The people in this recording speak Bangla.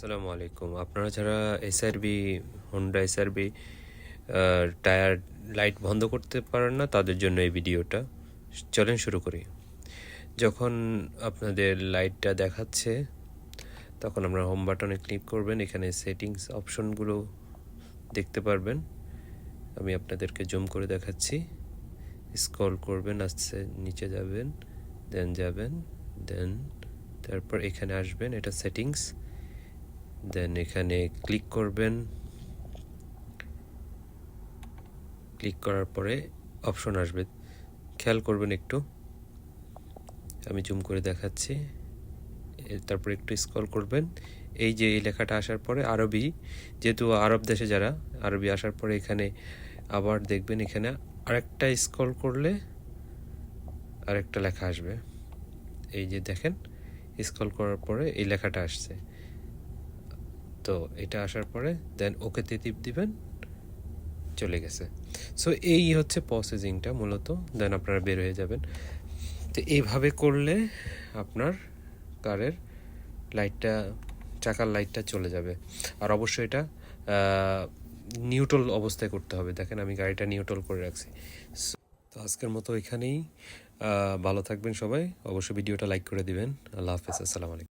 আসসালামু আলাইকুম। আপনারা যারা SRB Honda SRB tyre, light বন্ধ করতে পারেন না, তাদের জন্য এই ভিডিওটা চলেন শুরু করি। যখন আপনাদের লাইটটা দেখাচ্ছে, তখন আমরা হোম বাটনে ক্লিক করবেন। এখানে সেটিংস অপশনগুলো দেখতে পারবেন। আমি আপনাদেরকে জুম করে দেখাচ্ছি। স্ক্রল করবেন আস্তে নিচে যাবেন দেন যাবেন দেন তারপর এখানে আসবেন, এটা সেটিংস দেন এখানে ক্লিক করবেন। ক্লিক করার পরে অপশন আসবে। খেয়াল করবেন একটু। আমি জুম করে দেখাচ্ছি। তারপর একটু স্ক্রল করবেন। এই যে এই লেখাটা আসার পরে আরবি, যেহেতু আরব দেশে যারা, আরবি আসার পরে এখানে আবার দেখবেন এখানে আরেকটা স্ক্রল করলে আরেকটা লেখা আসবে। এই যে দেখেন স্ক্রল করার পরে এই লেখাটা আসছে। তো এটা আসার পরে দেন ওকেতে টিপ দিবেন, চলে গেছে। সো এই হচ্ছে প্রসেসিংটা মূলত দেন আপনারা বের হয়ে যাবেন। তো এইভাবে করলে আপনার কারের লাইটটা, চাকার লাইটটা চলে যাবে। আর অবশ্যই এটা নিউট্রাল অবস্থায় করতে হবে। দেখেন আমি গাড়িটা নিউট্রাল করে রাখছি। তো আজকের মতো এখানেই ভালো থাকবেন সবাই। অবশ্যই ভিডিওটা লাইক করে দিবেন। আল্লাহ হাফেজ, আসসালামু আলাইকুম।